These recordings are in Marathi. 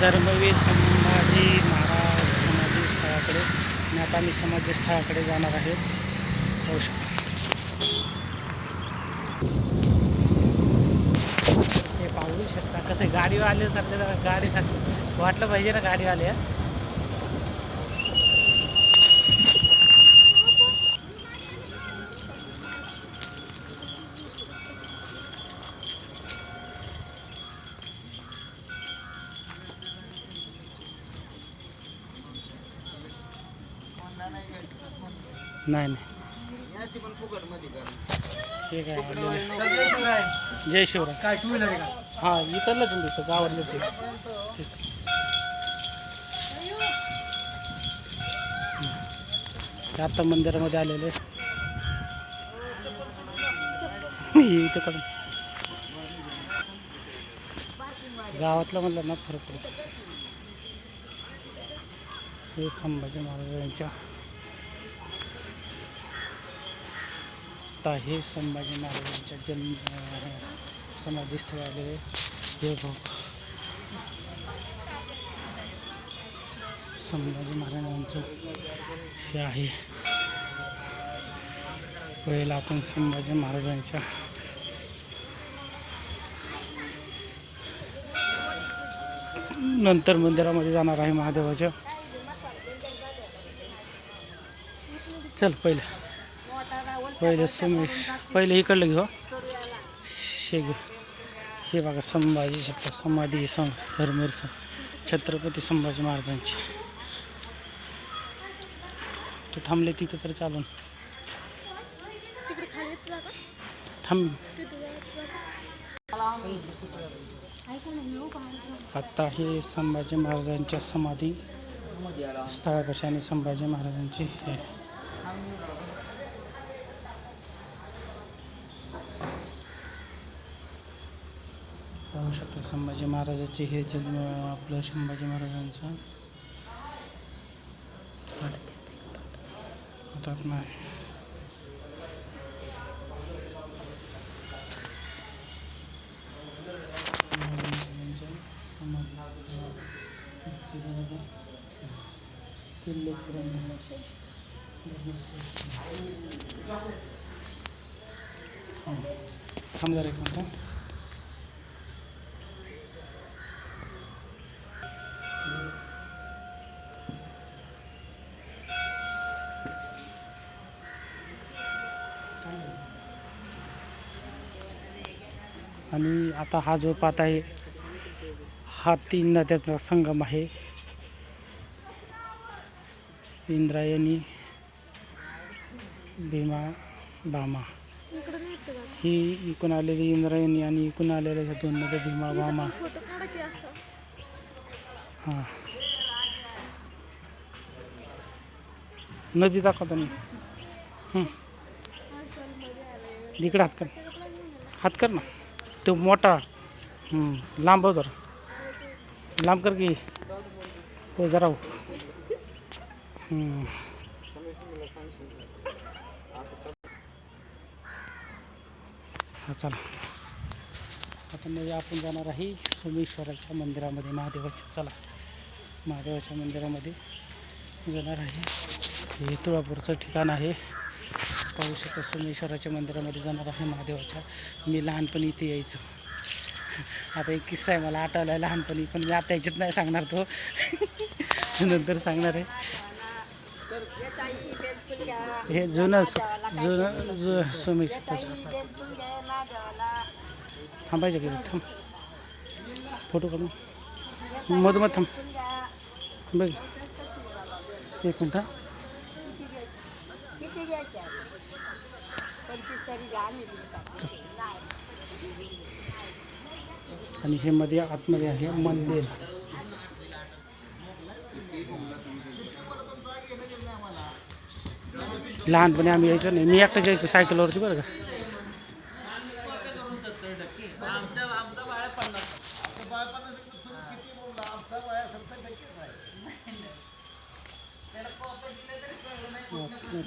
धर्मवीर संभाजी महाराज समाधी स्थळाकडे आणि आता आम्ही समाधी स्थळाकडे जाणार आहेत. पाहू शकता. हे पाहू शकता. कसे गाडीवाले आले तर गाडी सारखं वाटलं पाहिजे ना गाडीवाल्या नाही नाही. आलेलं आहे. जय शिवराय. काय टू व्हीलर का? हा इकडलंच तिथं गावातलंच आहे. तिथं. ते आत्ता मंदिरामध्ये आलेले. इथं गावातलं म्हणलं ना फरक पडतो. हे संभाजी महाराजांच्या आता हे संभाजी महाराजांच्या जन्म समाधीस्थळाले आलेले हे बघ. संभाजी महाराजांचं हे आहे. पहिला आपण संभाजी महाराजांच्या नंतर मंदिरामध्ये जाणार आहे महादेवाच्या. चल पहिलं. पहिले सुमेश पहिले इकडलं घेऊ हे. घेऊ हे बघा संभाजी छत्र समाधी सं धर्मवीर सं छत्रपती संभाजी महाराजांची. तू थांबले तिथं तर चालून. थांब. आत्ता हे संभाजी महाराजांच्या समाधी स्थळापाशी आणि संभाजी महाराजांची पाहू शकता संभाजी महाराजाचे हे जन्म आपलं संभाजी महाराजांचं. हुतात्मा आहे. संभाजी महाराजांच्या आता हा जो पात आहे हा तीन नद्याचा संगम आहे. इंद्रायणी भीमा भामा. ही इकून आलेली इंद्रायणी आणि इकून आलेल्या ह्या दोन नद्या भीमा भामा. हां. नदी दाखवतो मी हं. हात कर. हात कर ना. तो मोठा. लांब हो जरा. लांब कर की. तो जरा हो. चला. आता म्हणजे आपण जाणार आहे सोमेश्वराच्या मंदिरामध्ये महादेवाच्या. चला. महादेवाच्या मंदिरामध्ये जाणार आहे. हे तुळापूरचं ठिकाण आहे. पाहू शकता सोमेश्वराच्या मंदिरामध्ये जाणार आहे महादेवाच्या. मी लहानपणी इथे यायचो. आता एक किस्सा आहे मला आठवला आहे लहानपणी पण मी आता याच्यात नाही सांगणार तो. नंतर सांगणार आहे. हे जुनं जुनं जु सोमेश्वर थांबायचं की थांब. फोटो काढून. मधोमध थांब. बघ. एक मिनटं आणि हे मध्ये आतमध्ये आहे मंदिर. लहानपणी आम्ही यायचो नाही. मी एकटं जायचो सायकलवरती बरं का.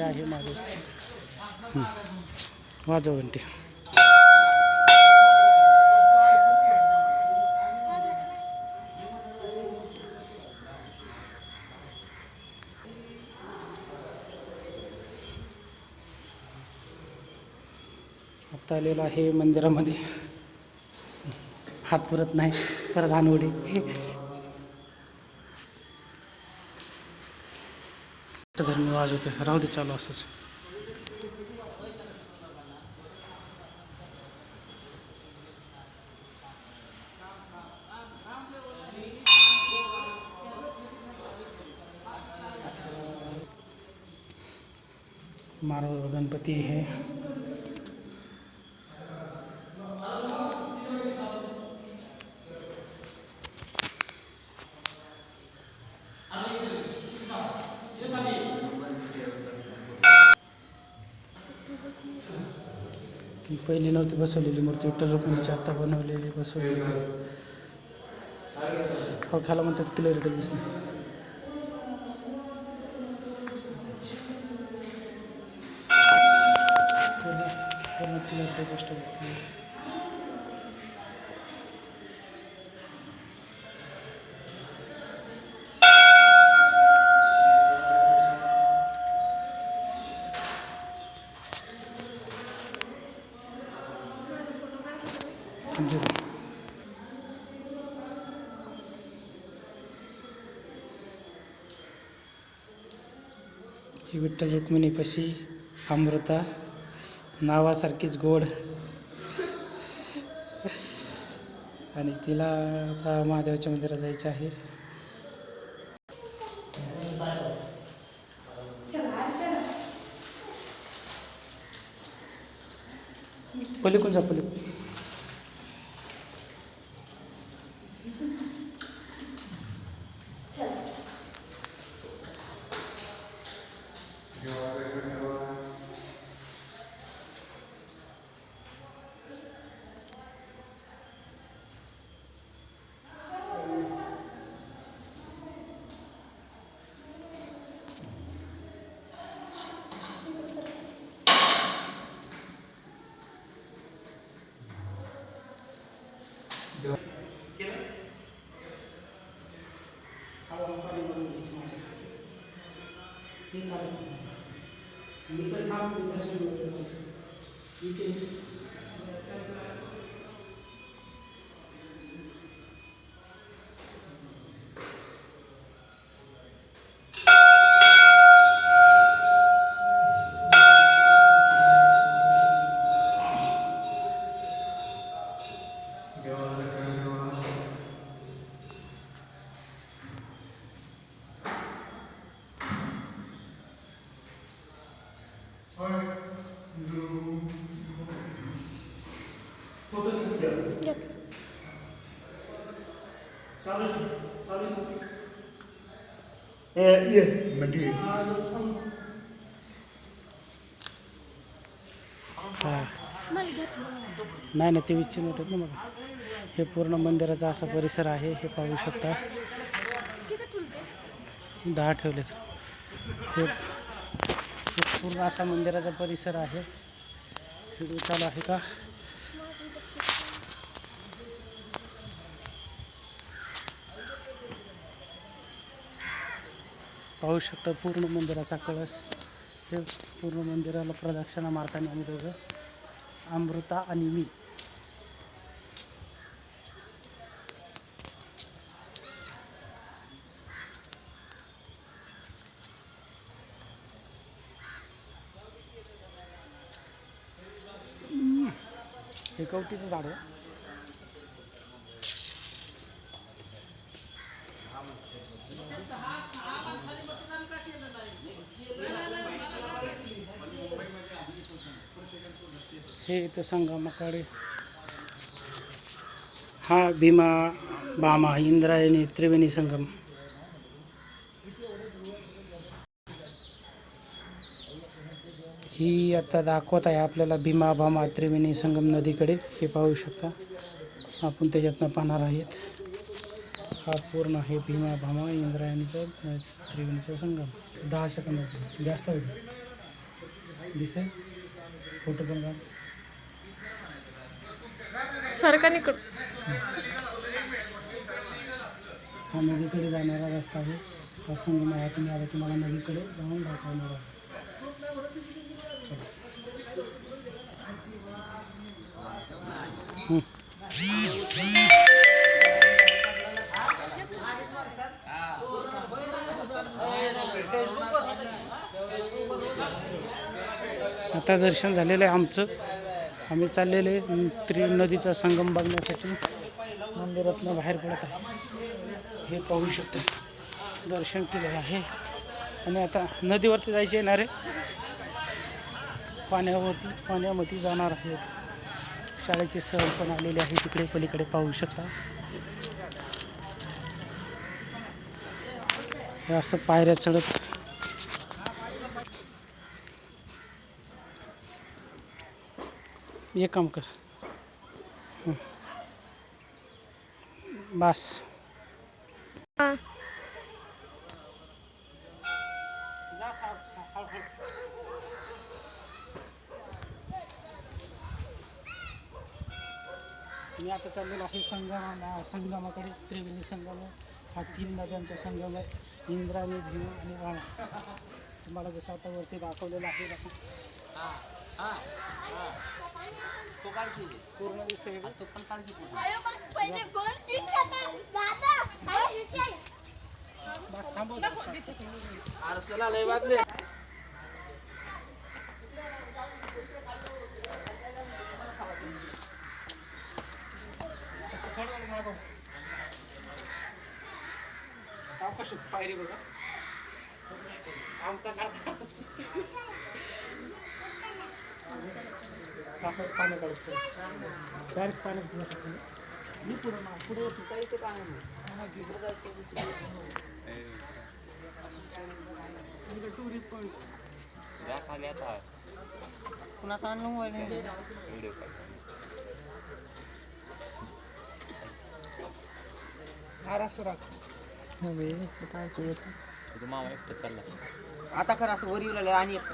आहे. माझे वाजव घंटी आत्ता आलेलं आहे मंदिरामध्ये. हात पुरत नाही परत हानवडी. धर्म वाजवते राहू दे चालू असंच. गणपती है। ती पहिली नव्हती बसवलेली मूर्ती विठ्ठल रुक्मिणीची आत्ता बनवलेली बसवलेली हो ख्याला पूर्ण क्लिअरिटी गोष्ट दिसते. समजू का? ही विठ्ठल रुक्मिणीपाशी अमृता नावासारखीच गोड. आणि तिला आता महादेवाच्या मंदिरात जायचं आहे. पलीकडून जा Mereka pun 后，一定 ये म्हणजे हां नाही नाही ते विचार होतात ना मला हे पूर्ण मंदिराचा असा परिसर आहे हे पाहू शकता. दहा ठेवलेत. हे हे पूर्ण असा मंदिराचा परिसर आहे. व्हिडिओ चालू आहे का? पाहू शकता पूर्ण मंदिराचा कळस. हे पूर्ण मंदिराला प्रदक्षिणा मारताना आम्ही दोघं अमृता आणि मी हम्म. हे कवटीचं झाड आहे. हे इथं संगमाकडे हा भीमा बामा इंद्रायणी त्रिवेणी संगम. ही आता दाखवत आहे आपल्याला भीमा भामा त्रिवेणी संगम नदीकडे. हे पाहू शकता. आपण त्याच्यातनं पाहणार आहेत. हा पूर्ण आहे भीमा भामा इंद्रायणीचा त्रिवेणीचा संगम. दहा सेकंदाचा. जास्त होईल. दिसेल फोटो पण काढ. सरकारकडून हा नदीकडे जाणारा रस्ता आहे. हा संगम आहे. तुम्ही आता तुम्हाला नदीकडे जाऊन दाखवणार आहे. आता दर्शन झालेलं आहे आमचं. आम्ही चाललेले त्रि नदीचा संगम बघण्यासाठी. मंदिरातनं बाहेर पडत आहे. हे पाहू शकतो. दर्शन केलेलं आहे. आणि आता नदीवरती जायचे येणार आहे. पाण्यावरती पाण्यामध्ये जाणार आहेत. शाळेचे सहल पण आलेले आहे तिकडे पलीकडे पाहू शकता. हे असं पायऱ्या चढत एक काम कर. हं. बस. चाललेलो आहे संगमा संगमाकडे त्रिवेणी संगम. हा तीन नद्यांचा संगम आहे. इंद्राणी भीम आणि राणा तुम्हाला जसं आता वरती दाखवलेलं आहे. पूर्ण दिसतंय का? तो पण काळजी पूर्ण अरे मग पहिले गोल ठीक करता दादा अरे विचार बस थांबव थोडं मागव. सावकाश पायरी बघा. आमचा पाणी काढतो. डायरेक्ट नाही. मी पुढे मा पुढे होतो काही ते पाणी टुरिस्ट पॉईंट कुणाचा आणलं मोबाईल महाराष्ट्र तुझा मामा एकटा चालला आता खरं असं वर येऊ लागलं आणि एक